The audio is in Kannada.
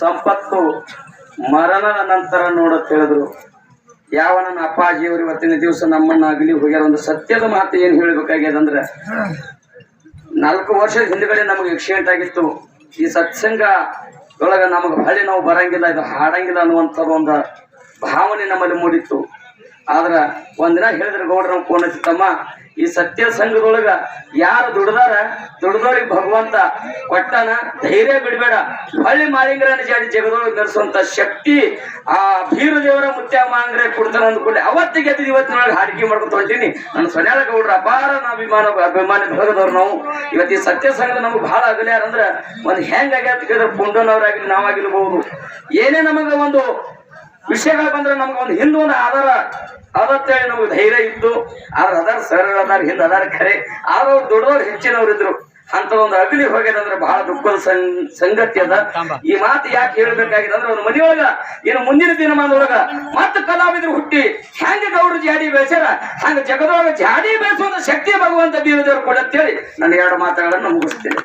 ಸಂಪತ್ತು ಮರಣದ ನಂತರ ನೋಡತ್ ಹೇಳಿದ್ರು ಯಾವ ನನ್ನ ಅಪ್ಪಾಜಿಯವರು ಇವತ್ತಿನ ದಿವಸ ನಮ್ಮನ್ನ ಅಗಲಿ ಹೋಗ್ಯಾರ ಒಂದು ಸತ್ಯದ ಮಾತು ಏನ್ ಹೇಳ್ಬೇಕಾಗ್ಯದಂದ್ರೆ ನಾಲ್ಕು ವರ್ಷದ ಹಿಂದ್ಗಡೆ ನಮಗೆ ಎಕ್ಸಿಡೆಂಟ್ ಆಗಿತ್ತು. ಈ ಸತ್ಸಂಗ ಒಳಗ ನಮಗೆ ಹಳ್ಳಿ ನಾವು ಬರಂಗಿಲ್ಲ, ಇದು ಹಾಡಂಗಿಲ್ಲ ಅನ್ನುವಂಥದ್ದು ಒಂದು ಭಾವನೆ ನಮ್ಮಲ್ಲಿ ಮೂಡಿತ್ತು. ಆದ್ರ ಒಂದಿನ ಹೇಳಿದ್ರ ಗೌಡ್ರ ಫೋನ್ ಹಚ್ಚಿತ್ತಮ್ಮ ಈ ಸತ್ಯ ಸಂಘದೊಳಗ ಯಾರು ದುಡ್ದಾರ? ದುಡ್ದೋಳಿಗೆ ಭಗವಂತ ಕೊಟ್ಟನ? ಧೈರ್ಯ ಬಿಡಬೇಡ. ಹಳ್ಳಿ ಮಾಲಿಂಗರನ ಜಾಡಿ ಜಗದೊಳಗೆ ನಡೆಸುವಂತ ಶಕ್ತಿ ಆ ಬೀರ ದೇವರ ಮುತ್ಯ ಮಾಂಗ್ರೆ ಕೊಡ್ತಾನ ಅಂದ್ಕೊಂಡೆ ಅವತ್ತಿಗೆ ಎದ್ದು ಇವತ್ತಿನೊಳಗೆ ಹಾಡಿಕೆ ಮಾಡ್ಕೊತ ಹೊಂಟೀನಿ. ನನ್ನ ಸೊನ್ಯಾಳ ಗೌಡ್ರ ಅಪಾರ ಅಭಿಮಾನ ಅಭಿಮಾನಿ ಭಾಗದವ್ರು ನಾವು. ಇವತ್ತಿ ಸತ್ಯ ಸಂಘದ ನಮ್ಗೆ ಬಹಳ ಅಗಲ್ಯಾರ ಅಂದ್ರೆ ಒಂದು ಕೇಳಿದ್ರೆ ಪುಂಡನವರಾಗಲಿ ನಾವಾಗಿರ್ಬಹುದು ಏನೇ ನಮಗೆ ಒಂದು ವಿಷಯಗಳು ಬಂದ್ರೆ ನಮ್ಗೆ ಒಂದು ಹಿಂದೂ ಒಂದು ಆಧಾರ ಅವತ್ತೇಳಿ ನಮ್ಗೆ ಧೈರ್ಯ ಇತ್ತು. ಆದ್ರೆ ಅದಾರ ಸರ್ ಅದಾರ ಹಿಂದ ಅದಾರ ಖರೆ. ಆದ್ರೆ ದೊಡ್ಡವ್ರು ಹೆಚ್ಚಿನವ್ರು ಇದ್ರು. ಅಂತ ಒಂದು ಅಗಲಿ ಹೋಗ್ಯದಂದ್ರೆ ಬಹಳ ದುಃಖದ ಸಂಗತಿ ಅದ. ಈ ಮಾತು ಯಾಕೆ ಹೇಳ್ಬೇಕಾಗಿದೆ ಅಂದ್ರೆ ಒಂದು ಮನೆಯೊಳಗ ಏನು ಮುಂದಿನ ದಿನಮಾನದೊಳಗ ಮತ್ತೆ ಕಲಾವಿದ್ರು ಹುಟ್ಟಿ ಹೆಂಗ ಗೌರವ ಜಾಡಿ ಬೆಳೆಸ್ಯಾರ? ಹಂಗ ಜಗದೊಳಗ ಜಾಡಿ ಬೆಳೆಸುವಂತ ಶಕ್ತಿ ಭಗವಂತ ಬೀರದೇವ್ರು ಕೊಡತ್ತೇಳಿ. ನನ್ನ ಎರಡು ಮಾತುಗಳನ್ನು ಮುಗಿಸ್ತೇನೆ.